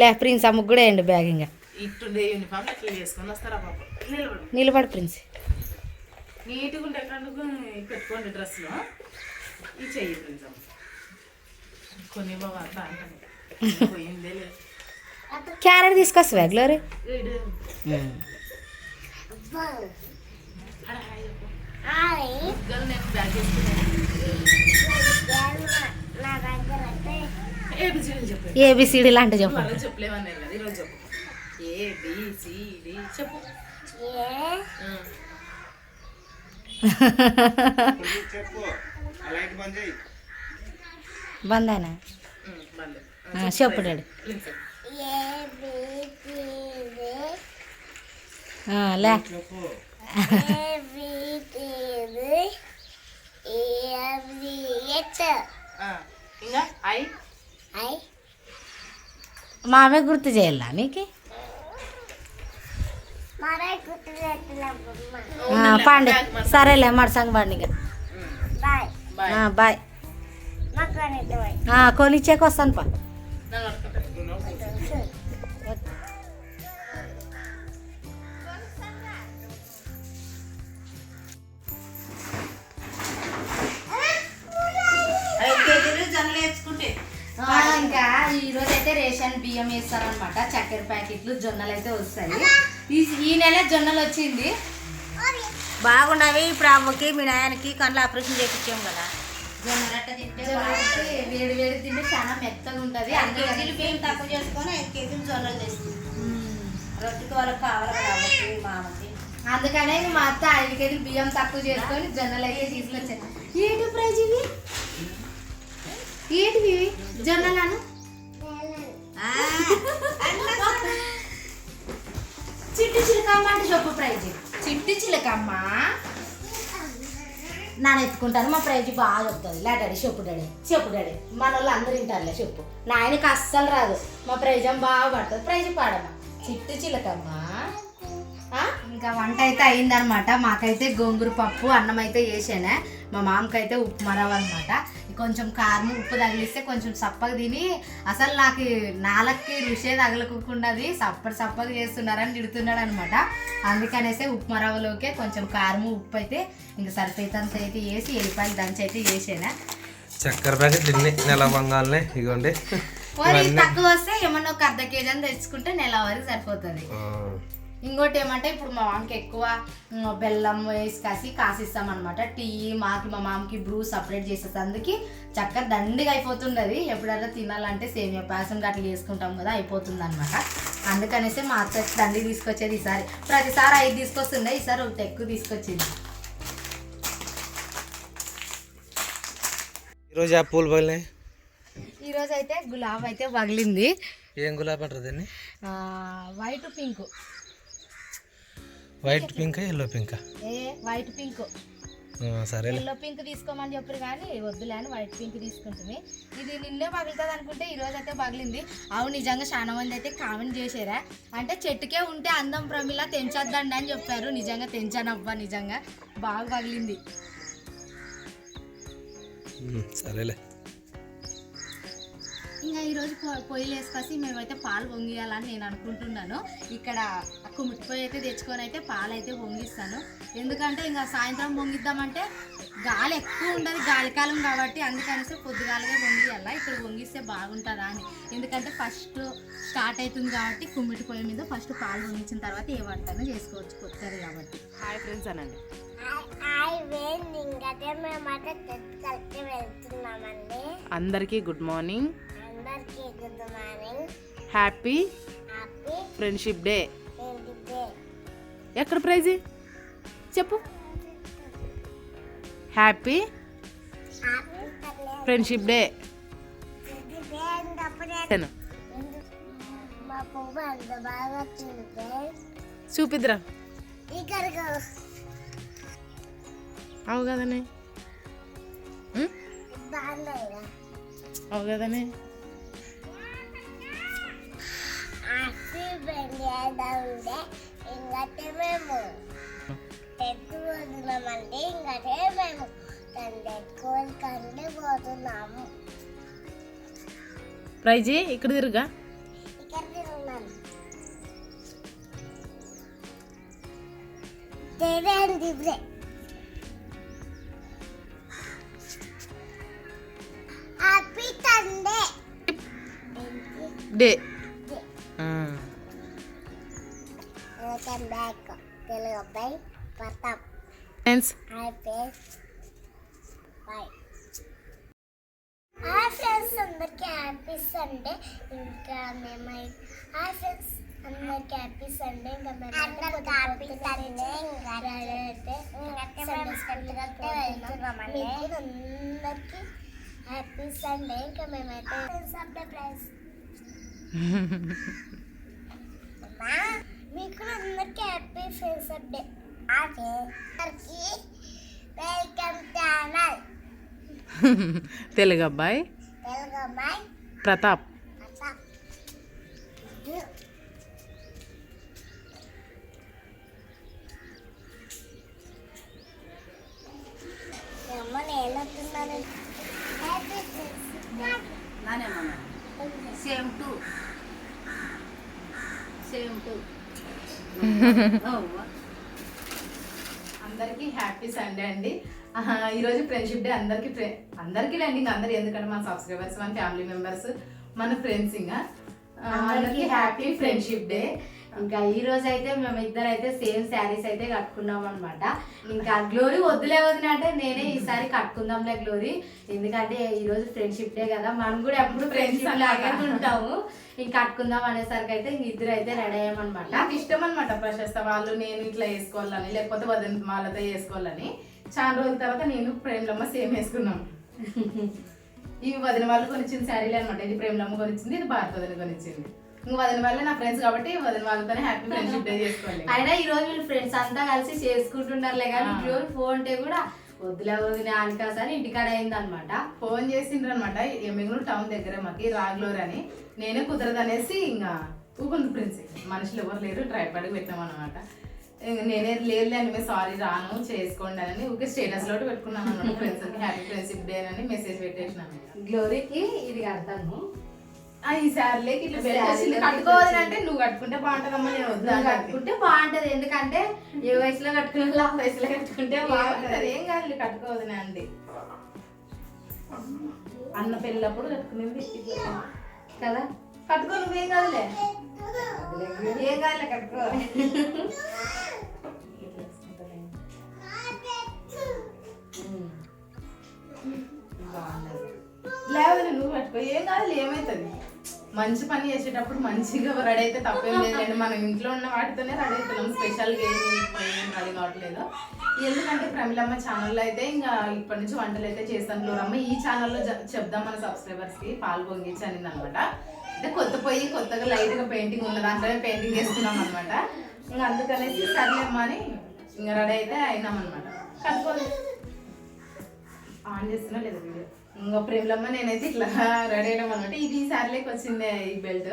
లే ప్రిన్స్ అమ్మకు కూడా వేయండి బ్యాగ్ ఇంకా. నిలబడు. నిలబడు ప్రిన్స్. నీట్గా పెట్టుకోండి డ్రెస్లో ఇది చెయ్యి కొన్ని క్యారెట్ తీసుకొస్తావా గ్లోరీ. అడ చెప్పు. గర్ల్ నేను బ్యాగ్ ఏబిసిడీలు లాంటి చెప్పు. బందానా? చెప్పు డాడీ. లే. ఇంకా? ఐ? మామే గుర్తు చేయాలా నీకు? ఆ, పండి. సరేలే మడసంగ పండి ఇంకా. బాయ్. ఆ, బాయ్. కొనిచ్చాక వస్తాను పా. ఇంకా ఈరోజు అయితే రేషన్ బియ్యం వేస్తారనమాట చక్కెర ప్యాకెట్లు జొన్నలు అయితే వస్తాయి. ఈ ఈ నెల జొన్నలు వచ్చింది బాగున్నవి ఇప్పుడు అమ్మకి మీ నాయనకి కళ్ళు ఆపరేషన్ చేయించాం కదా. వేడి వేడి తింటే చాలా మెత్తగా ఉంటుంది బియ్యం తక్కువ చేసుకొని ఐదు కేజీలు జొన్నలు తెస్తుంది రొట్టెకి వాళ్ళకి కావాలి కదా అమ్మకి మామకి. అందుకనే మా అత్త ఐదు కేజీలు బియ్యం తక్కువ చేసుకొని జొన్నలు అయితే తీసుకొచ్చాను ఏంటి ప్రైజ్ ఇవి ఏంటివి? జొన్నలను? ఆ, చిట్టి చిలకమ్మ అంటే చెప్పు ప్రైజ్. చిట్టి చిలకమ్మ? నాన్న ఎత్తుకుంటాను మా ప్రైజ్ బాగా వస్తుంది లే డాడీ చెప్పు డాడీ చెప్పు డాడీ. మన వాళ్ళు అందరూ వింటారులే చెప్పు. నాయనకి అస్సలు రాదు. మా ప్రైజం బాగా పడుతుంది. ప్రైజ్ పాడమ్మా. చిట్టి చిలకమ్మ? ఆ? ఇంకా వంట అయితే అయిందనమాట మాకైతే గోంగూర పప్పు అన్నం అయితే వేసానే మా మామకైతే ఉప్మా రవ్వ అనమాట కొంచెం కారం ఉప్పు తగిలిస్తే కొంచెం సప్పగా తిని అసలు నాకు నాలకి రుషే తగలకుండాది సప్పటి సప్పగా చేస్తున్నారని తిడుతున్నాడు అనమాట అందుకనేసి ఉప్మా రవ్వలోకే కొంచెం కారం ఉప్పు అయితే ఇంకా సరిపోయేంత అయితే వేసి ఎల్లిపాయలు దంచి అయితే వేసాను చక్కెర ప్యాకెట్ తిన్ని నెల బంగాలనే ఇగోండి. తక్కువ వస్తే ఏమన్నా ఒక అర్ధ కేజీ అని తెచ్చుకుంటే నెల వరకు సరిపోతుంది. ఇంకోటి ఏమంటే ఇప్పుడు మా మామకి ఎక్కువ బెల్లం వేసి కాసి కాసిస్తాం అనమాట టీ మాకి మా మామకి బ్రూ సపరేట్ చేసేసి అందుకే చక్కర దండిగా అయిపోతుండదు. ఎప్పుడైనా తినాలంటే సేమియా పాయసం గట్ల చేసుకుంటాం కదా అయిపోతుంది అనమాట అందుకనేసి మా అత్త దండి తీసుకొచ్చేది ఈసారి. ప్రతిసారి ఐదు తీసుకొస్తుండే ఈసారి ఒకటి ఎక్కువ తీసుకొచ్చింది. ఈరోజు ఆ పూలు పగిలినాయి? ఈరోజు అయితే గులాబ్ అయితే పగిలింది. ఏం గులాబీ అంటారు దీన్ని? White pink. White pink yellow pink ఏ వైట్ పింక్ సరేలే. ఎల్లో పింక్ తీసుకోమని చెప్పారు కానీ వద్దులే అని వైట్ పింక్ తీసుకుంటుంది. ఇది నిన్నే పగులుతుంది అనుకుంటే ఈ రోజు అయితే పగిలింది. అవును నిజంగా చాలా మంది అయితే కామెంట్ చేశారా? అంటే చెట్టుకే ఉంటే అందం ప్రమిళ తెంచొద్దండి అని చెప్పారు. నిజంగా తెంచానవ్వా నిజంగా. బాగా పగిలింది. సరేలే. ఇంకా ఈరోజు పొ- పొయ్యిలు వేసుకొచ్చి మేమైతే పాలు పొంగియాలని నేను అనుకుంటున్నాను. ఇక్కడ కుమిటి పొయ్యి అయితే తెచ్చుకొని అయితే పాలు అయితే పొంగిస్తాను. ఎందుకంటే ఇంకా సాయంత్రం పొంగిద్దామంటే గాలి ఎక్కువ ఉండదు గాలికాలం కాబట్టి అందుకనేసి పొద్దుగాలగా పొంగియాల ఇక్కడ పొంగిస్తే బాగుంటుందా అని. ఎందుకంటే ఫస్ట్ స్టార్ట్ అవుతుంది కాబట్టి కుమ్మిటి పొయ్యి మీద ఫస్ట్ పాలు పొంగించిన తర్వాత ఏ వంటనో చేసుకోవచ్చు కొత్తది కాబట్టి. హాయ్ ఫ్రెండ్స్ అనండి. అందరికీ good morning. Happy friendship day ఎక్కడ ప్రైజ్? చెప్పు. హ్యాపీ ఫ్రెండ్షిప్ డే ఇక్కడికి అవు కదనే. అవు కదనే. హ్యాపీ బండి ఉండే ఇంకటే మేము ఎత్తు వదిలామంటే ఇంకటే మేము తండ్రి స్కూల్ కంటే పోతున్నాము ప్రైజీ ఇక్కడ తిరుగా ఇక్కడ తిరుగున్నాను తెలియండి ఇప్పుడే happy Sunday day welcome back. Telugu అబ్బాయి Pratap. Friends. Hi friends. Bye. Hi friends అందరికీ హ్యాపీ సండే. ఇంకా మేమై హాయ్ ఫ్రెండ్స్ అందరికీ హ్యాపీ సండే. ఇంకా మేము అందరికీ హ్యాపీ సండే. ఇంకా అయితే సండే స్కూల్కి అందరికీ హ్యాపీ సండే. ఇంకా మేమైతే సండే ప్రైస్ మీకు అందరికీ హ్యాపీ ఫ్రెండ్స్ డే అందరికీ వెల్కమ్ ఛానల్ తెలుగు అబ్బాయి. తెలుగు అమ్మాయి. Pratap. Same too same too అందరికీ హ్యాపీ సండే అండి. ఈరోజు ఫ్రెండ్షిప్ డే. అందరికీ ఫ్రె అందరికీ లేండి ఇంకా అందరు ఎందుకంటే మన సబ్స్క్రైబర్స్ మన ఫ్యామిలీ మెంబర్స్ మన ఫ్రెండ్స్ ఇంకా. అందరికీ హ్యాపీ ఫ్రెండ్షిప్ డే. ఇంకా ఈ రోజు అయితే మేము ఇద్దరు అయితే సేమ్ శారీస్ అయితే కట్టుకున్నాం అనమాట ఇంకా గ్లోరీ వద్దులే వదిన అంటే నేనే ఈసారి కట్టుకుందాంలే గ్లోరీ. ఎందుకంటే ఈ రోజు ఫ్రెండ్షిప్ డే కదా మనం కూడా ఎప్పుడు ఫ్రెండ్షిప్ లాగే ఉంటాము. ఇంకా కట్టుకుందాం అనేసరికి అయితే ఇంక ఇద్దరు అయితే రెడీ అయ్యామన్నమాట. నాకు ఇష్టం అనమాట ప్రశస్త వాళ్ళు నేను ఇట్లా వేసుకోవాలని లేకపోతే వదిన వాళ్ళతో వేసుకోవాలని. చాలా రోజుల తర్వాత నేను ప్రేమలమ్మ సేమ్ వేసుకున్నాం. ఇవి వదిన వాళ్ళు కొనిచ్చిన శారీలే అనమాట ఇది ప్రేమలమ్మ కొనిచ్చింది ఇది భారత వదిన కొనిచ్చింది. ఇంక వదిన వాళ్ళే నా ఫ్రెండ్స్ కాబట్టి వదిన వాళ్ళతోనే హ్యాపీ ఫ్రెండ్షిప్ డే చేసుకోవాలి. అయినా ఈ రోజు వీళ్ళు ఫ్రెండ్స్ అంతా కలిసి చేసుకుంటున్నారులే కానీ. గ్లోరీ ఫోన్ అంటే కూడా వద్దులే వదిన అనికాసని ఇంటికాడ అయింది అనమాట ఫోన్ చేసిండ్రు అనమాట ఎమ్మిగులు టౌన్ దగ్గర మాకి రాగ్లోర్ అని. నేనే కుదరదు అనేసి ఇంకా ఊకుంది ప్రిన్స్ మనుషులు ఎవరు లేరు ట్రైపాడ్కి పెట్టినాం అనమాట నేనే లేదు అని మేము సారీ రాను చేసుకోండి అని ఊకే స్టేటస్లో పెట్టుకున్నాను ఫ్రెండ్స్ హ్యాపీ ఫ్రెండ్షిప్ డే అని మెసేజ్ పెట్టేసినాను గ్లోరీకి ఇది కడతాను. ఆ, ఈ శారీలోకి ఇట్లా బెల్ట్ వచ్చింది కట్టుకోవాలి అంటే నువ్వు కట్టుకుంటే బాగుంటుందమ్మా నేను వద్దా కట్టుకుంటే బాగుంటది. ఎందుకంటే ఏ వయసులో కట్టుకున్నా ఆ వయసులో కట్టుకుంటే బాగుంటది. ఏం కాదు కట్టుకోవద్దు అండి. అన్న పెళ్ళప్పుడు కట్టుకునేది. కదా? కట్టుకో నువ్వేం కాదులే. ఏం కాదులే కట్టుకో. లేవదు నువ్వు పట్టుకో. ఏం కాదు ఏమవుతుంది మంచి పని చేసేటప్పుడు మంచిగా రెడీ అయితే తప్పేం లేదండి మనం ఇంట్లో ఉన్న వాటితోనే రెడీ అవుతున్నాం స్పెషల్గా ఏం ఏం రెడీ కావట్లేదు. ఎందుకంటే ప్రమిలమ్మ ఛానల్లో అయితే ఇంకా ఇప్పటి నుంచి వంటలు అయితే చేస్తాను లోరమ్మ ఈ ఛానల్లో చెప్దాం మన సబ్స్క్రైబర్స్కి పాలు పొంగించి అనింది అనమాట. అంటే కొత్త పొయ్యి కొత్తగా లైట్గా పెయింటింగ్ ఉన్న దాంట్లోనే పెయింటింగ్ చేస్తున్నాం అనమాట. ఇంకా అందుకనేసి సర్లేమ్మ అని ఇంకా రెడీ అయితే అయినాం అనమాట. కట్టుకోవాలి ఆన్ చేస్తున్నా లేదా వీడియో? ఇంకా ప్రేమలమ్మ నేనైతే ఇట్లా రెడీ అయినాం అనమాట ఇది శారీలోకి వచ్చింది ఈ బెల్ట్?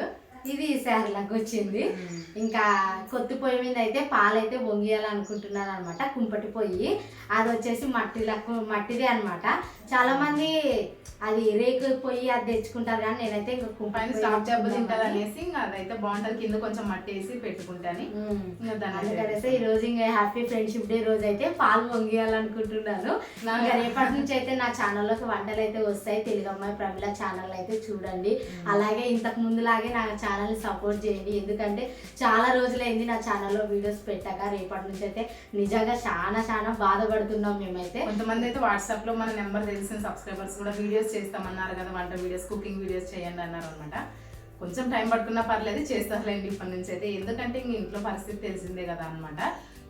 ఇది శారీలకు వచ్చింది. ఇంకా కొత్త పొయ్యి మీద అయితే పాలు అయితే పొంగియాలనుకుంటున్నాను అనమాట కుంపటి పొయ్యి. అది వచ్చేసి మట్టిలకు మట్టిదే అన్నమాట. చాలా మంది అది రేకు పొయ్యి అది తెచ్చుకుంటారు కానీ నేనైతే ఇంకా పైన కుంపటి స్టాప్ తింటది పొయ్యి అనేసి అదైతే బాగుంటది. కింద కొంచెం మట్టి వేసి పెట్టుకుంటాని అందుకనేసి ఈ రోజు ఇంకా హ్యాపీ ఫ్రెండ్షిప్ డే రోజు అయితే పాలు పొంగియాలనుకుంటున్నాను. నా- ఇంకా రేపటి నుంచి అయితే నా ఛానల్లోకి వంటలు అయితే వస్తాయి. తెలుగు అమ్మాయి ప్రమిళ ఛానల్ అయితే చూడండి అలాగే ఇంతకు ముందులాగే నా ఛానల్ని సపోర్ట్ చేయండి. ఎందుకంటే చాలా రోజులైంది నా ఛానల్లో వీడియోస్ పెట్టాక రేపటి నుంచి అయితే నిజంగా చాలా చాలా బాధపడుతున్నాం మేమైతే. కొంతమంది అయితే వాట్సాప్లో మన నెంబర్ తెలిసిన సబ్స్క్రైబర్స్ కూడా వీడియోస్ చేస్తామన్నారు కదా వంట వీడియోస్ కుకింగ్ వీడియోస్ చేయండి అన్నారు అనమాట. కొంచెం టైం పట్టుకున్నా పర్లేదు చేస్తారులేండి ఇప్పటి నుంచి అయితే. ఎందుకంటే ఇంక ఇంట్లో పరిస్థితి తెలిసిందే కదా అనమాట.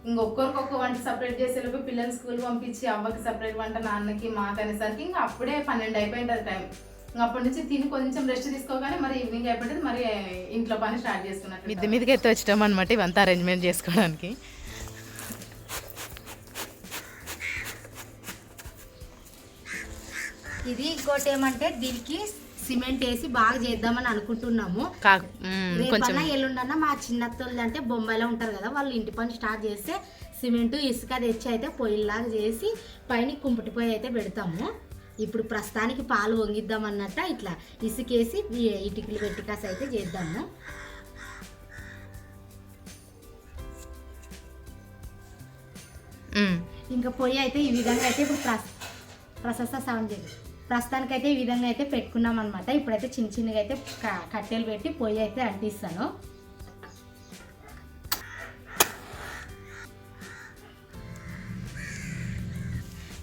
ఇంకొకరికొక వంట సపరేట్ చేసేలోపు పిల్లలు స్కూల్ పంపించి అవ్వకి సపరేట్ వంట నాన్నకి మాకు అనేసరికి ఇంకా అప్పుడే పన్నెండు అయిపోయింటుంది టైం అప్పటి నుంచి తిని కొంచెం రెస్ట్ తీసుకోగానే మరి ఈవినింగ్ అయిపోయింది మరి ఇంట్లో పని స్టార్ట్ చేసుకున్నట్టు మిద్దె మీదకి అయితే వచ్చాం అనమాట ఇవంతా అరేంజ్మెంట్ చేసుకోవడానికి. ఇది ఇంకోటి ఏమంటే దీనికి సిమెంట్ వేసి బాగా చేద్దామని అనుకుంటున్నాము. రేపన్నా ఎల్లుండన్నా మా చిన్నత్తోళ్ళు అంటే బొంబాయిలో ఉంటారు కదా వాళ్ళు ఇంటి పని స్టార్ట్ చేస్తే సిమెంట్ ఇసుక తెచ్చి అయితే పొయ్యిలాగా చేసి పైన కుంపటి పొయ్యి అయితే పెడతాము. ఇప్పుడు ప్రస్తుతానికి పాలు వంగిద్దాం అన్నట్ట ఇట్లా ఇసుకేసి ఇటుకలు పెట్టి కాస అయితే చేద్దాము. ఇంకా పొయ్యి అయితే ఈ విధంగా అయితే ఇప్పుడు ప్రస్ ప్రశస్త సౌండ్ చేయాలి ప్రస్తుతానికైతే ఈ విధంగా అయితే పెట్టుకున్నాం అనమాట ఇప్పుడైతే చిన్న చిన్నగా అయితే కట్టెలు పెట్టి పొయ్యి అయితే అంటిస్తాను.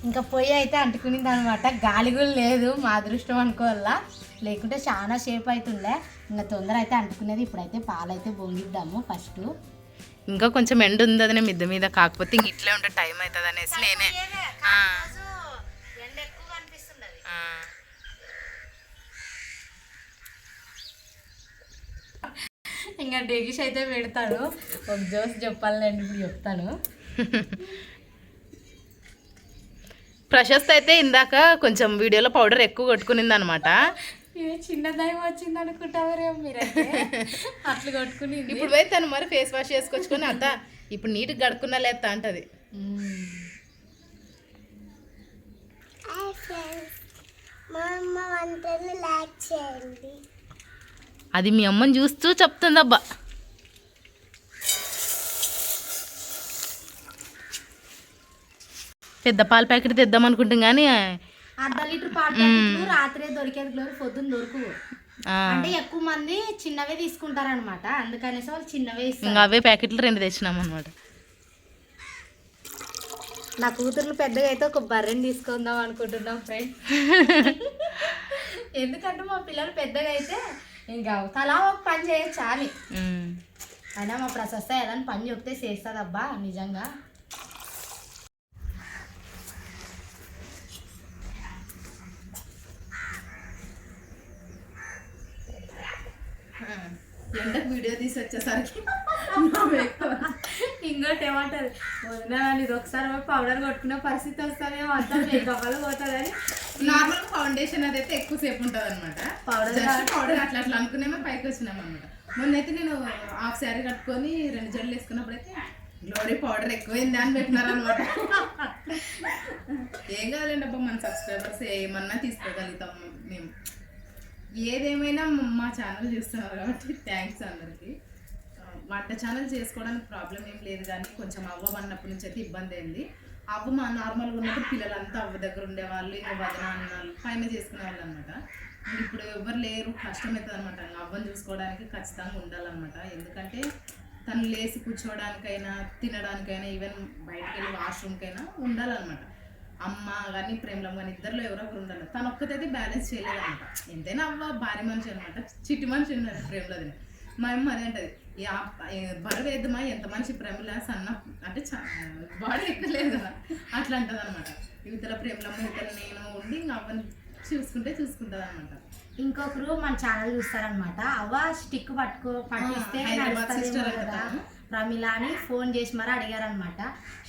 ఇంకా పొయ్యి అయితే అంటుకునింది అనమాట గాలి కూడా లేదు మా అదృష్టం అనుకోవాలా. లేకుంటే చాలా షేప్ అవుతుండే ఇంకా తొందర అయితే అంటుకునేది. ఇప్పుడైతే పాలైతే పొంగిద్దాము ఫస్ట్. ఇంకా కొంచెం ఎండ ఉంది అదనే మిద్ద మీద. కాకపోతే ఇంక ఇట్లే ఉంటే టైం అవుతుంది అనేసి నేనే ఇంకా డెగిష్ అయితే పెడతాడు. ఒక జోస్ చెప్పాలండి ఇప్పుడు చెప్తాను. ప్రశస్త అయితే ఇందాక కొంచెం వీడియోలో పౌడర్ ఎక్కువ కొట్టుకునింది అనమాట చిన్న దయం వచ్చింది అనుకుంటావారేమో మీరైతే? అట్లా కొట్టుకుని ఇప్పుడు పోయి తను మరి ఫేస్ వాష్ చేసుకొచ్చుకొని అత్త ఇప్పుడు నీట్గా గడుక్కున్నా లేత అంటది. Hi friends. మా అమ్మ వంటను లైక్ చేయండి. అది మీ అమ్మని చూస్తూ చెప్తుందబ్బా. పెద్ద పాల ప్యాకెట్ తెద్దాం అనుకుంటాం కానీ అర్ధ లీటర్ పాలు ప్యాకెట్లు రాత్రే దొరికేది గ్లోరీ పొద్దున్న దొరుకు అంటే ఎక్కువ మంది చిన్నవే తీసుకుంటారనమాట అందుకనేసి వాళ్ళు చిన్నవే ఇస్తారు. ఇంకా అవే ప్యాకెట్లు రెండు తెచ్చినాం అనమాట నా కూతుర్లు పెద్దగా అయితే ఒక బర్రెని తీసుకుందాం అనుకుంటున్నాం ఫ్రెండ్ ఎందుకంటే మా పిల్లలు పెద్దగా అయితే ఇంకా తలా ఒక పని చేయొచ్చు అని. అయినా మా ప్రశస్త ఏదైనా పని చెప్తే చేస్తుందబ్బా నిజంగా. ఎండకు వీడియో తీసి వచ్చేసరికి ఇంకోటి ఏమంటారు వదినా ఇది ఒకసారి పౌడర్ కొట్టుకునే పరిస్థితి వస్తానేమో అంతా మేకప్ పోతుందని. నార్మల్ ఫౌండేషన్ అదైతే ఎక్కువసేపు ఉంటుంది అనమాట జస్ట్ పౌడర్ అట్లా అట్లా అనుకునేమో పైకి వచ్చినాం అనమాట మొన్నైతే నేను హాఫ్ శారీ కట్టుకొని రెండు జడలు వేసుకున్నప్పుడైతే గ్లోరీ పౌడర్ ఎక్కువైంది అని పెట్టినారనమాట ఏం కాదులేండి అబ్బా మన సబ్స్క్రైబర్స్ ఏమన్నా తీసుకోగలుగుతాం మేము. ఏదేమైనా మా ఛానల్ చూస్తున్నారు కాబట్టి థ్యాంక్స్ అందరికీ. వంట ఛానల్ చేసుకోవడానికి ప్రాబ్లం ఏం లేదు కానీ కొంచెం అవ్వ అన్నప్పటి నుంచి అయితే ఇబ్బంది అయింది. అవ్వ మా నార్మల్గా ఉన్నప్పుడు పిల్లలంతా అవ్వ దగ్గర ఉండేవాళ్ళు ఇంకా వదన అన్నాళ్ళు పైన చేసుకునే వాళ్ళు అనమాట ఇప్పుడు ఎవరు లేరు కష్టమవుతుంది అనమాట అవ్వని చూసుకోవడానికి ఖచ్చితంగా ఉండాలన్నమాట. ఎందుకంటే తను లేచి కూర్చోవడానికైనా తినడానికైనా ఈవెన్ బయటకు వెళ్ళి వాష్రూమ్కైనా ఉండాలన్నమాట. అమ్మ కానీ ప్రేమలం కానీ ఇద్దరిలో ఎవరో ఒకరు ఉండాలి. తను ఒక్కతైతే బ్యాలెన్స్ చేయలేదన్నమాట. ఎంతైనా అవ్వ భారీ మనిషి అనమాట చిట్టి మనిషి ఉన్నారు ప్రేమలది. మా అమ్మ అదే అంటది. ఈ ఆ- ఏ బరువు వేద్దామా ఎంత మనిషి ప్రేమల సన్న అంటే బాడీ ఎక్కువ లేదు కదా. అట్లా అంటది అనమాట ఇవతల ప్రేమలమ్మ నేను ఉండి ఇంకా అవ్వని చూసుకుంటే చూసుకుంటుంది అనమాట ఇంకొకరు మన ఛానల్ చూస్తారనమాట అవ్వ స్టిక్ పట్టుకో పట్టిస్తే. ప్రమిళ అని ఫోన్ చేసి మరి అడిగారనమాట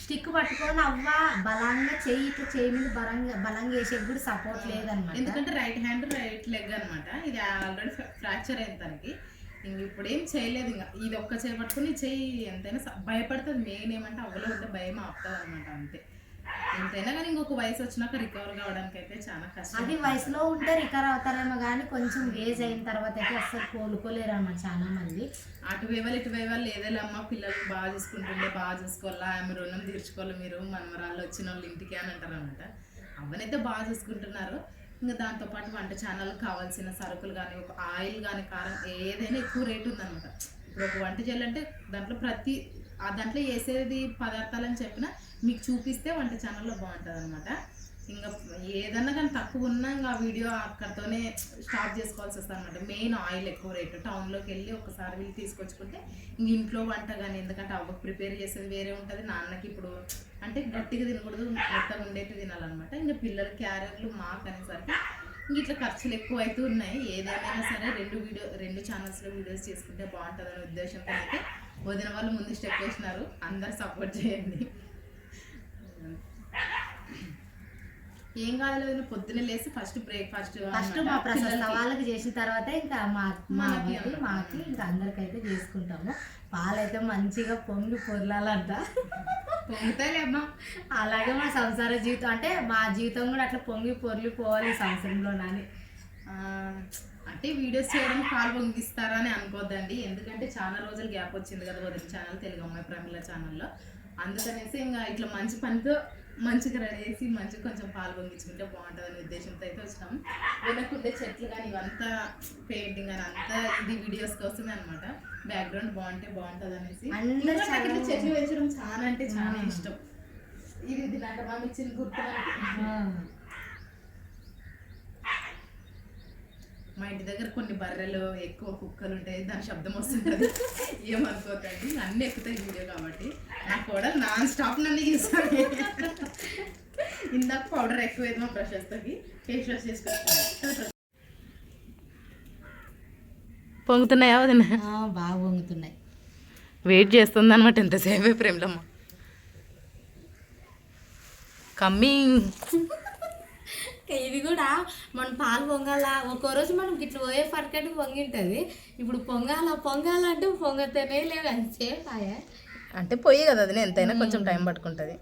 స్టిక్ పట్టుకొని అవ్వ బలంగా చెయ్యి ఇట్లా చెయ్యి మీద బలంగా బలంగా వేసేది కూడా సపోర్ట్ లేదనమాట ఎందుకంటే రైట్ హ్యాండ్ రైట్ లెగ్ అన్నమాట. ఇది ఆల్రెడీ ఫ్రాక్చర్ అయింది తనకి. ఇంక ఇప్పుడు ఏం చేయలేదు ఇంకా ఇది ఒక్క చేయి పట్టుకుని చెయ్యి ఎంతైనా భయపడుతుంది. మెయిన్ ఏమంటే అవ్వలో ఉంటే భయం ఆపుతుంది అనమాట అంతే. ఎంతైనా కానీ ఇంకొక వయసు వచ్చినాక రికవర్ కావడానికి అయితే చాలా కష్టం. అది వయసులో ఉంటే రికవర్ అవుతారేమో కానీ కొంచెం ఏజ్ అయిన తర్వాత అయితే అసలు కోలుకోలేరు అన్నమాట చాలా మంది. అటు వేవాళ్ళు ఇటు వేవాళ్ళు ఏదేలమ్మ పిల్లలు బాగా చూసుకుంటుండే బాగా చూసుకోవాలా ఆమె రుణం తీర్చుకోవాలి మీరు మనమరాళ్ళు వచ్చిన వాళ్ళు ఇంటికి అని అంటారు అనమాట అవనైతే బాగా చూసుకుంటున్నారు. ఇంకా దాంతోపాటు వంట ఛానల్ కావాల్సిన సరుకులు కానీ ఒక ఆయిల్ కానీ కారం ఏదైనా ఎక్కువ రేటు ఉందన్నమాట. ఇప్పుడు ఒక వంట చేయాలంటే దాంట్లో ప్రతి ఆ దాంట్లో వేసేది పదార్థాలని చెప్పిన మీకు చూపిస్తే వంట ఛానల్లో బాగుంటుంది అనమాట ఇంకా ఏదన్నా కానీ తక్కువ ఉన్నా ఇంకా ఆ వీడియో అక్కడతోనే స్టాప్ చేసుకోవాల్సి వస్తుంది అనమాట మెయిన్ ఆయిల్ ఎక్కువ రేటు. టౌన్లోకి వెళ్ళి ఒకసారి వెళ్ళి తీసుకొచ్చుకుంటే ఇంక ఇంట్లో వంట కానీ ఎందుకంటే అవ్వకు ప్రిపేర్ చేసేది వేరే ఉంటుంది. నాన్నకి ఇప్పుడు అంటే గట్టిగా తినకూడదు మొత్తం ఉండేట్టు తినాలన్నమాట. ఇంకా పిల్లల క్యారెట్లు మాకు అనేసరికి ఇంక ఇట్లా ఖర్చులు ఎక్కువ అయితే ఉన్నాయి. ఏదేమైనా సరే రెండు వీడియో రెండు ఛానల్స్లో వీడియోస్ చేసుకుంటే బాగుంటుందనే ఉద్దేశంతో అయితే వదిన వాళ్ళు ముందు స్టెప్ వేసినారు. అందరు సపోర్ట్ చేయండి. ఏం కాదు వదిన పొద్దున్నే లేసి ఫస్ట్ బ్రేక్ఫాస్ట్ ఫస్ట్ మా ప్రశస్త వాళ్ళకి చేసిన తర్వాత ఇంకా మా మా మనకి వాళ్ళకి, మాకి ఇంకా అందరికైతే చేసుకుంటాము. పాలైతే మంచిగా పొంగి పొర్లాలంట. పొంగుతాయిలే అమ్మా. అలాగే మా సంసార జీవితం అంటే మా జీవితం కూడా అట్లా పొంగి పొర్లి పోవాలి ఈ సంవత్సరంలో నాని ఆ, అంటే వీడియోస్ చేయడానికి పాలు పొంగిస్తారా అని అనుకోద్దండి. ఎందుకంటే చాలా రోజులు గ్యాప్ వచ్చింది కదా వదిన ఛానల్ తెలుగు అమ్మాయి ప్రమిళ ఛానల్లో. అందుకనేసి ఇంకా ఇట్లా మంచి పనితో మంచిగా రెడీ చేసి మంచిగా కొంచెం పాలు పొంగించుకుంటే బాగుంటుందనే ఉద్దేశంతో అయితే వచ్చినాం. వెనకుండే చెట్లు కానీ ఇవంతా పెయింటింగ్ అని అంతా ఇది వీడియోస్ కోసమే అనమాట బ్యాక్గ్రౌండ్ బాగుంటే బాగుంటుంది అనేసి అందరూ చెట్లు పెంచడం చాలా అంటే చాలా ఇష్టం. ఇది ఇది నాకు మమ్మీ ఇచ్చిన గుర్తు మా ఇంటి దగ్గర కొన్ని బర్రెలు ఎక్కువ కుక్కలు ఉంటాయి దాని శబ్దం వస్తుంటుంది ఏమనుకోకండి అన్నీ ఎక్కుతాయి వీడియో కాబట్టి. నా కూడా నాన్ స్టాప్ నన్ను చేస్తాను ఇందాక పౌడర్ ఎక్కువ మా ప్రశస్తకి ఫేస్ వాష్ చేసుకొస్తాను పొంగుతున్నాయా వదిన? ఆ, బాగా పొంగుతున్నాయి. వెయిట్ చేస్తుంది అనమాట ఎంతసేపే ప్రేమలమ్మ. కమ్మింగ్ ఇది కూడా మనం పాలు పొంగాల? ఒక్కో రోజు మనం ఇట్లా పోయే పర్కట్ పొంగి ఉంటుంది ఇప్పుడు పొంగాల? పొంగాల అంటే పొంగతేనే లేవు. ఆయా. అంటే పోయి కదా అది ఎంతైనా కొంచెం టైం పట్టుకుంటుంది.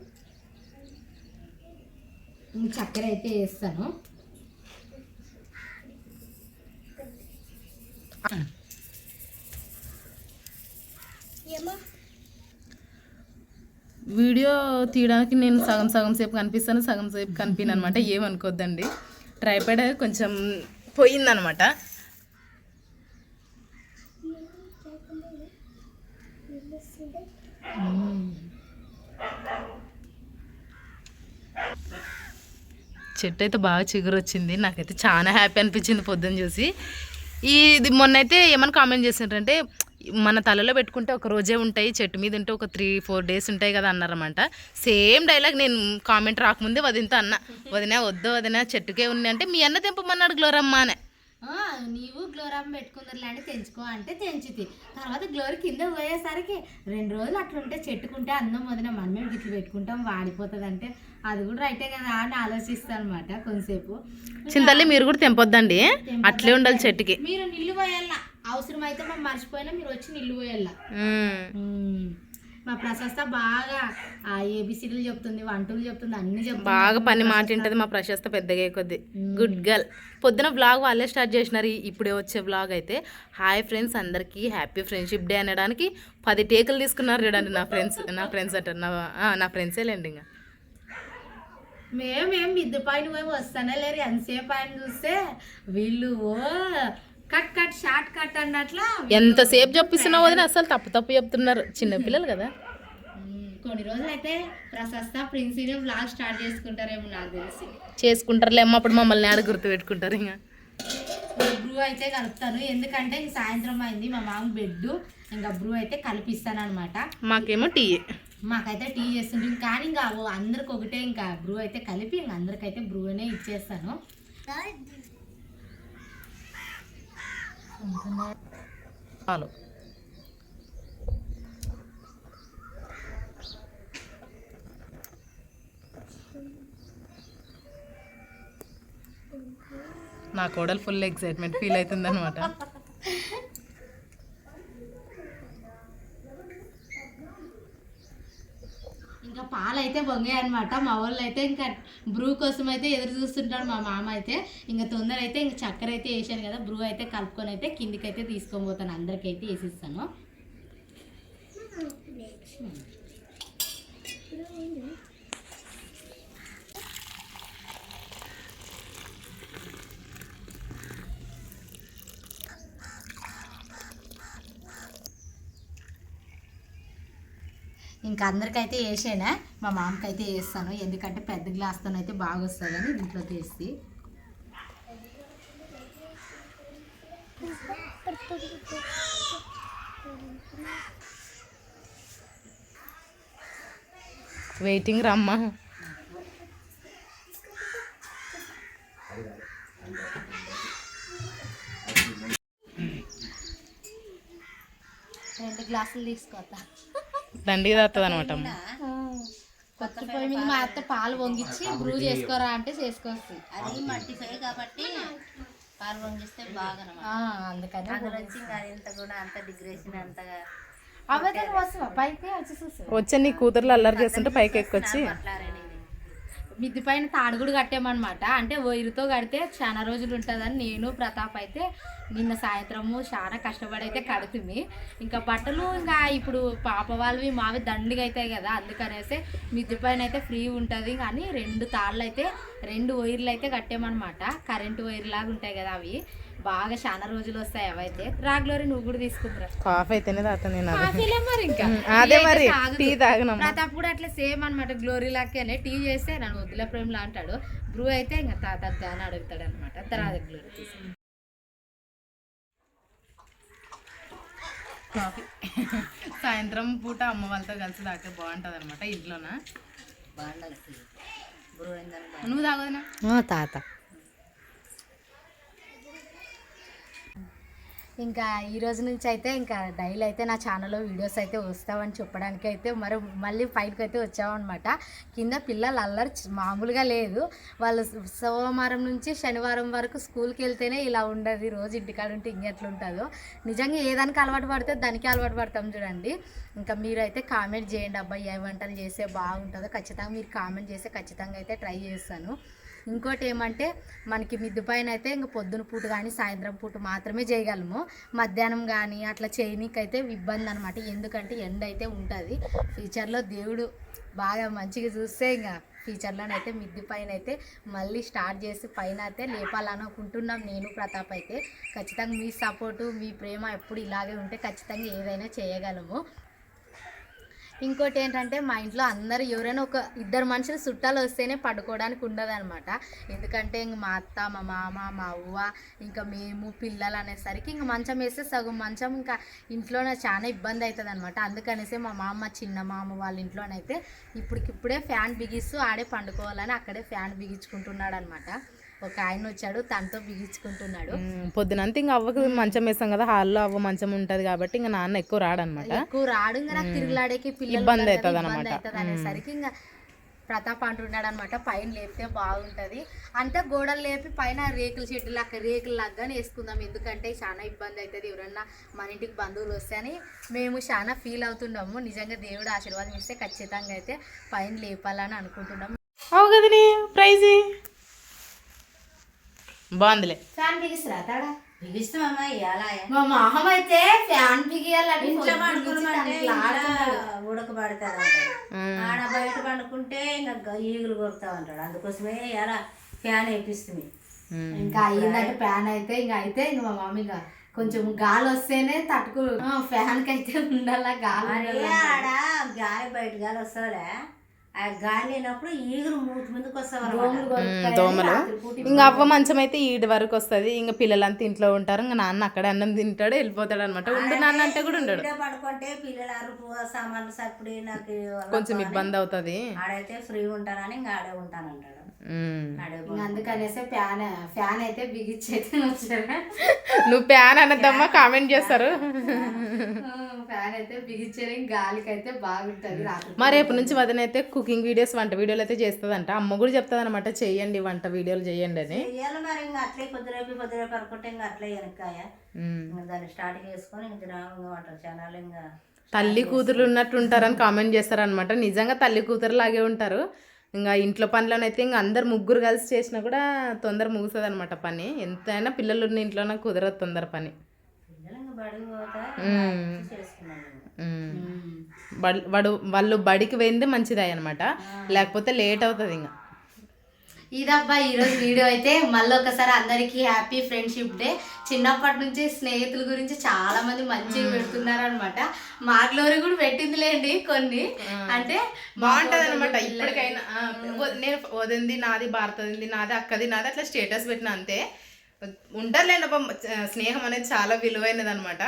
చక్కెర అయితే వేస్తాను. ఏమో వీడియో తీయడానికి నేను సగం సగం సేపు కనిపిస్తాను సగం సేపు కనిపిను అనమాట. ఏమనుకోద్దండి? ట్రైపాడ్ కొంచెం పోయిందనమాట. చెట్టు అయితే బాగా చిగురు వచ్చింది నాకైతే చాలా హ్యాపీ అనిపించింది పొద్దున్న చూసి. ఇది ఇది మొన్నైతే ఏమని కామెంట్ చేసిండ్రంటే మన తలలో పెట్టుకుంటే ఒక రోజే ఉంటాయి చెట్టు మీద ఉంటే ఒక త్రీ ఫోర్ డేస్ ఉంటాయి కదా అన్నారన్నమాట. సేమ్ డైలాగ్ నేను కామెంట్ రాకముందే వదినతో అన్న. వదిన వద్దు వదిన చెట్టుకే ఉంది అంటే మీ అన్న తెంపమన్నాడు గ్లోరమ్మ అనే. నీవు గ్లోరామ్ పెట్టుకుందరులే అంటే తెంచుకో అంటే తెంచుతి. తర్వాత గ్లోరీ కింద పోయేసరికి రెండు రోజులు అట్లుంటే చెట్టుకుంటే అందం వదిన మనమే గిట్లు పెట్టుకుంటాం వాడిపోతుంది అంటే అది కూడా రైటే కదా అని ఆలోచిస్తాను అనమాట కొంతసేపు చింతల్లి మీరు కూడా తెంపొద్దండి. అట్లే ఉండాలి చెట్టుకి. మీరు నిల్లు పోయాల అవసరం అయితే మనం మర్చిపోయినా మీరు వచ్చి నిల్లు పోయాల. మ్మ్. మా ప్రశస్త బాగా ఆ ఏబిసిడీలు చెప్తుంది వంటలు చెప్తుంది అన్ని చెప్తుంది. బాగా పని మాట ఉంటుంది మా ప్రశస్త పెద్దగా కొద్ది. గుడ్ గర్ల్ పొద్దున బ్లాగ్ వాళ్ళే స్టార్ట్ చేసినారు. ఇప్పుడే వచ్చే బ్లాగ్ అయితే. హాయ్ ఫ్రెండ్స్ అందరికీ హ్యాపీ ఫ్రెండ్షిప్ డే అనడానికి పది టేకులు తీసుకున్నారు చూడండి నా ఫ్రెండ్స్ నా ఫ్రెండ్స్ అంటారు నా నా ఫ్రెండ్సే లేండి ఇంకా. మేమేం మిద్దె పైన పోయి వస్తానే లేరు. ఎంతసేపు ఆయన చూస్తే వీళ్ళు ఓ కట్ కట్ షార్ట్ కట్ అన్నట్లా ఎంతసేపు చెప్పిస్తున్నావు వదిన? అసలు తప్పు తప్పు చెప్తున్నారు చిన్నపిల్లలు కదా. కొన్ని రోజులు అయితే ప్రశస్త ప్రిన్సీని బ్లాగ్ స్టార్ట్ చేసుకుంటారేమో నాకు తెలిసి. చేసుకుంటారులే అమ్మ అప్పుడు మమ్మల్ని ఆడ గుర్తు పెట్టుకుంటారు ఇంకా బ్రూ అయితే కలుపుతాను. ఎందుకంటే ఇంక సాయంత్రం అయింది మా మామ బెడ్ ఇంకా బ్రూ అయితే కలిపిస్తాను అనమాట మాకేమో టీ. మాకైతే టీ చేస్తుంటాం కానీ ఇంకా అందరికి ఒకటే ఇంకా బ్రూ అయితే కలిపి ఇంక అందరికైతే బ్రూ అనే ఇచ్చేస్తాను హలో నా కోడలు ఫుల్ ఎక్సైట్మెంట్ ఫీల్ అవుతుంది అనమాట ఇంకా పాలు అయితే అనమాట మా వాళ్ళు అయితే ఇంకా బ్రూ కోసం అయితే ఎదురు చూస్తుంటాడు మా మామ అయితే ఇంకా తొందర అయితే ఇంకా చక్కెర అయితే వేసాను కదా బ్రూ అయితే కలుపుకొని అయితే కిందికి అయితే తీసుకొని పోతాను. అందరికైతే వేసిస్తాను. ఇంకా అందరికైతే వేసానా? మా మామకైతే వేస్తాను. ఎందుకంటే పెద్ద గ్లాస్తో అయితే బాగా వస్తుందని దీంట్లో తీసి. వెయిటింగ్ రమ్మా. రెండు గ్లాసులు తీసుకోతా. దండిగా తాగుతుంది అనమాట అమ్మ. కొత్త పొయ్యి మీద మా అత్త పాలు పొంగిచ్చి బ్రూ చేసుకోరా అంటే చేసుకొస్తుంది. అది మట్టి కాబట్టి పాలు పొంగిస్తే బాగా ఆ, అందుకని కూడా అంత డిగ్రేషన్ అంతగా వచ్చే నీ కూతుర్లు అల్లరి చేస్తుంటే పైకి ఎక్కొచ్చి మిద్ది పైన తాడుగుడు కట్టామన్నమాట. అంటే వైరుతో కడితే చాలా రోజులు ఉంటుందని నేను ప్రతాప్ అయితే నిన్న సాయంత్రము చాలా కష్టపడి అయితే కడుతుంది. ఇంకా బట్టలు ఇంకా ఇప్పుడు పాప వాళ్ళవి మావి దండిగా అవుతాయి కదా అందుకనేసి మిద్ది పైన అయితే ఫ్రీ ఉంటుంది. కానీ రెండు తాళ్ళు అయితే రెండు వైర్లు అయితే కట్టామన్నమాట. కరెంటు వైర్ లాగా ఉంటాయి కదా అవి. బాగా చాలా రోజులు వస్తాయి అవైతే. రాగ్లోరి నువ్వు కూడా తీసుకుంటారా కాఫీ అయితేనే తాగుతాను నేను. కాఫీలే మరి ఇంకా. అదే మరి. టీ తాగనమ్మా. ప్రతాప్ కూడా అట్లా సేమ్ అనమాట గ్లోరీ లాక్కేనే టీ చేస్తే నన్ను వద్దుల ప్రేమలా అంటాడు. బ్రూ అయితే ఇంకా తాత అని అడుగుతాడు అనమాట తర్వాత గ్లోరీ తీసుకుంటాడు కాఫీ. సాయంత్రం పూట అమ్మ వాళ్ళతో కలిసి తాగితే బాగుంటుంది అనమాట ఇంట్లోన నువ్వు తాగదనా తాత. ఇంకా ఈ రోజు నుంచి అయితే ఇంకా డైలీ అయితే నా ఛానల్లో వీడియోస్ అయితే వస్తామని చెప్పడానికి అయితే మరి మళ్ళీ ఫైట్కి అయితే వచ్చామన్నమాట కింద పిల్లలు అల్లరి మామూలుగా లేదు. వాళ్ళు సోమవారం నుంచి శనివారం వరకు స్కూల్కి వెళ్తేనే ఇలా ఉండదు. రోజు ఇంటికాడ ఉంటే ఇంకెట్లుంటుందో నిజంగా ఏ దానికి అలవాటు పడితే దానికి అలవాటు పడతాం చూడండి. ఇంకా మీరైతే కామెంట్ చేయండి అబ్బాయి ఏ వంటలు చేస్తే బాగుంటుందో. ఖచ్చితంగా మీరు కామెంట్ చేస్తే ఖచ్చితంగా అయితే ట్రై చేస్తాను. ఇంకోటి ఏమంటే మనకి మిద్దు పైన అయితే ఇంక పొద్దున పూట కానీ సాయంత్రం పూట మాత్రమే చేయగలము. మధ్యాహ్నం కానీ అట్లా చేయనీకైతే ఇబ్బంది అనమాట ఎందుకంటే ఎండ అయితే ఉంటుంది. ఫ్యూచర్లో దేవుడు బాగా మంచిగా చూస్తే ఇంకా ఫ్యూచర్లోనైతే మిద్ది పైన అయితే మళ్ళీ స్టార్ట్ చేసి పైన అయితే లేపాలనుకుంటున్నాం నేను ప్రతాప్ అయితే. ఖచ్చితంగా మీ సపోర్టు మీ ప్రేమ ఎప్పుడు ఇలాగే ఉంటే ఖచ్చితంగా ఏదైనా చేయగలము. ఇంకోటి ఏంటంటే మా ఇంట్లో అందరు ఎవరైనా ఒక ఇద్దరు మనుషులు చుట్టాలు వస్తేనే పడుకోవడానికి ఉండదు అనమాట ఎందుకంటే ఇంక మా అత్త మా మామ మా అవ్వ ఇంకా మేము పిల్లలు అనేసరికి ఇంక మంచం వేస్తే సగం మంచం ఇంకా ఇంట్లోనే చాలా ఇబ్బంది అవుతుంది అనమాట అందుకనేసి మా మామ చిన్న మామ వాళ్ళ ఇంట్లోనైతే ఇప్పటికిప్పుడే ఫ్యాన్ బిగిస్తూ ఆడే పండుకోవాలని అక్కడే ఫ్యాన్ బిగించుకుంటున్నాడు అనమాట ఒక ఆయన వచ్చాడు తనతో బిగించుకుంటున్నాడు. పొద్దునంతా ఇంకా అవ్వకు మంచం వేస్తాం కదా హాల్లో అవ్వ మంచం ఉంటది కాబట్టి ఇంకా నాన్న ఎక్కువ రాడనమాట. ఎక్కువ రాడు ఇంకా నాకు తిరుగులాడేకి పిల్లలు ఇబ్బంది అవుతది అవుతుంది అనేసరికి ఇంకా ప్రతాప్ అంటున్నాడు అనమాట పైన లేపితే బాగుంటది. అంటే గోడలు లేపి పైన రేకుల షెడ్లు లెక్క రేకులు లాగానే వేసుకుందాం ఎందుకంటే చాలా ఇబ్బంది అవుతుంది ఎవరన్నా మన ఇంటికి బంధువులు వస్తే అని మేము చాలా ఫీల్ అవుతున్నాము నిజంగా దేవుడు ఆశీర్వాదం ఇస్తే ఖచ్చితంగా అయితే పైన లేపాలని అనుకుంటున్నాము అవు కదనే ప్రైజ్. బాగుందిలే. ఫ్యాన్ బిగిస్తారా తాడా? బిగిస్తామమ్మా ఇవాళ మా మామ అయితే ఫ్యాన్ బిగియాలని ఇంట్లో పండుకున్నామంటే. ఉడకబడతారు ఆడ బయట పండుకుంటే ఇంకా గ- ఈగలు కొరుకుతా ఉంటాడు అందుకోసమే ఇలా ఫ్యాన్ వేపిస్తుంది ఇంకా అయిందంటే ఫ్యాన్ అయితే ఇంకా అయితే ఇంకా మా మమ్మీ ఇంకా కొంచెం గాలి వస్తేనే తట్టుకో ఫ్యాన్కి అయితే ఉండాలా గాలి. ఆడ గాలి బయట గాలి వస్తావులే ఆ గాలి లేనప్పుడు ఈగలు మూతి ముందుకు వస్తావు దోమలు ఇంకా అవ్వ మంచం అయితే ఈడి వరకు వస్తుంది. ఇంకా పిల్లలంతా ఇంట్లో ఉంటారు. ఇంకా నాన్న అక్కడ అన్నం తింటాడు వెళ్ళిపోతాడు అనమాట ఉండు నాన్న అంటే కూడా ఉండడు. పడుకుంటే పిల్లల అరుపు సామాన్లు సప్పుడు నాకు కొంచెం ఇబ్బంది అవుతుంది. ఆడైతే ఫ్రీ ఉంటానని ఇంకా ఆడే ఆడే ఇంకా అందుకనేసి ఫ్యాన్ ఫ్యాన్ అయితే బిగిచ్చేది నువ్వు ప్యాన్ అనద్దమ్మా కామెంట్ చేస్తారు. ఫ్యాన్ అయితే బిగిచ్చేది గాలికి అయితే బాగుంటది మరి రేపు నుంచి వదిన అయితే కుకింగ్ వీడియోస్ వంట వీడియోలు అయితే చేస్తుందంట. అమ్మ కూడా చెప్తుంది అనమాట చెయ్యండి వంట వీడియోలు చేయండి అని. మరి ఇంకా అట్లే కొద్దిరేపు కొద్దిరేపు అనుకుంటే ఇంకా అట్లే వెనకాయ దాన్ని స్టార్ట్ చేసుకొని ఇంక వంట ఛానల్ ఇంకా తల్లి కూతురు ఉన్నట్టు ఉంటారని కామెంట్ చేస్తారనమాట నిజంగా తల్లి కూతురు లాగే ఉంటారు. ఇంకా ఇంట్లో పనులనైతే ఇంకా అందరు ముగ్గురు కలిసి చేసినా కూడా తొందర ముగుస్తుంది అనమాట పని. ఎంతైనా పిల్లలు ఉన్న ఇంట్లోనే కుదరదు తొందర పని. వాడు వాళ్ళు బడికి పోయిందే మంచిదే అనమాట లేకపోతే లేట్ అవుతుంది ఇంకా ఇదబ్బా ఈరోజు వీడియో అయితే మళ్ళీ ఒకసారి అందరికీ హ్యాపీ ఫ్రెండ్షిప్ డే. చిన్నప్పటి నుంచి స్నేహితుల గురించి చాలా మంది మంచిగా పెడుతున్నారు అనమాట మా గ్లోరీ కూడా పెట్టిందిలేండి కొన్ని. అంటే బాగుంటది అనమాట ఇప్పటికైనా నేను వదింది నాది భారతది నాది అక్కది నాది అట్లా స్టేటస్ పెట్టిన అంతే. ఉంటారులేండి స్నేహం అనేది చాలా విలువైనది అనమాట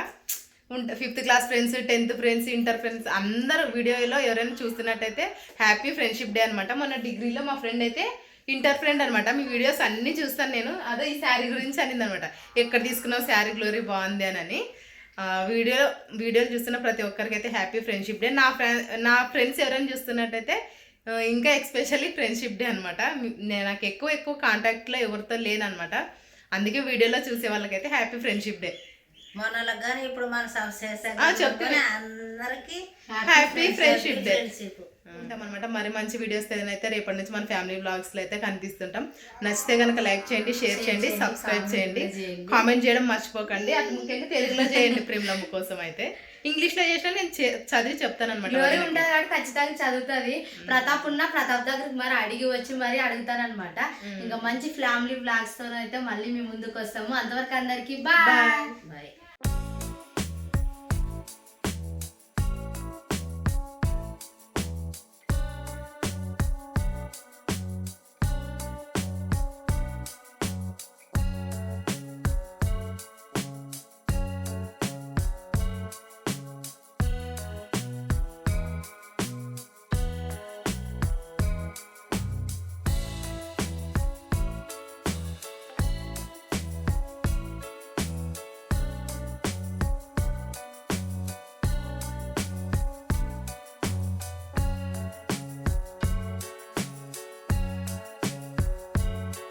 fifth class friends tenth friends inter friends అందరూ వీడియోలో ఎవరైనా చూస్తున్నట్టయితే హ్యాపీ ఫ్రెండ్షిప్ డే అనమాట మొన్న డిగ్రీలో మా ఫ్రెండ్ అయితే ఇంటర్ ఫ్రెండ్ అనమాట మీ వీడియోస్ అన్నీ చూస్తాను నేను. అదే ఈ శారీ గురించి అనింది అనమాట ఎక్కడ తీసుకున్నావు శారీ గ్లోరీ బాగుంది అని వీడియో వీడియోలు చూస్తున్న ప్రతి ఒక్కరికి అయితే హ్యాపీ ఫ్రెండ్షిప్ డే నా ఫ్రెండ్ నా ఫ్రెండ్స్ ఎవరైనా చూస్తున్నట్టయితే ఇంకా ఎక్స్పెషల్లీ ఫ్రెండ్షిప్ డే అనమాట నాకు ఎక్కువ ఎక్కువ కాంటాక్ట్లో ఎవరితో లేనమాట అందుకే వీడియోలో చూసే వాళ్ళకైతే హ్యాపీ ఫ్రెండ్షిప్ డే మనలకు కానీ ఇప్పుడు మన. అందరికి హ్యాపీ ఫ్రెండ్షిప్ ఉంటాం అనమాట మరి మంచి వీడియోస్ అయితే రేపటి నుంచి మన ఫ్యామిలీ బ్లాగ్స్లో అయితే కనిపిస్తుంటాం. నచ్చితే కనుక లైక్ చేయండి షేర్ చేయండి సబ్స్క్రైబ్ చేయండి. కామెంట్ చేయడం. మర్చిపోకండి. అటు ముఖ్యంగా తెలుగులో చేయండి ప్రేమలమ్మ కోసం అయితే. ఇంగ్లీష్లో చేసినా నేను చదివి చెప్తాను గ్లోరీ అనమాట ఉంటుంది కాబట్టి ఖచ్చితంగా చదువుతుంది. ప్రతాప్ ఉన్న ప్రతాప్ దగ్గరికి మరి అడిగి వచ్చి మరి అడుగుతానమాట ఇంకా మంచి ఫ్యామిలీ బ్లాగ్స్తో అయితే మళ్ళీ మీ ముందుకు వస్తాము. అంతవరకు అందరికి బాయ్ బాయ్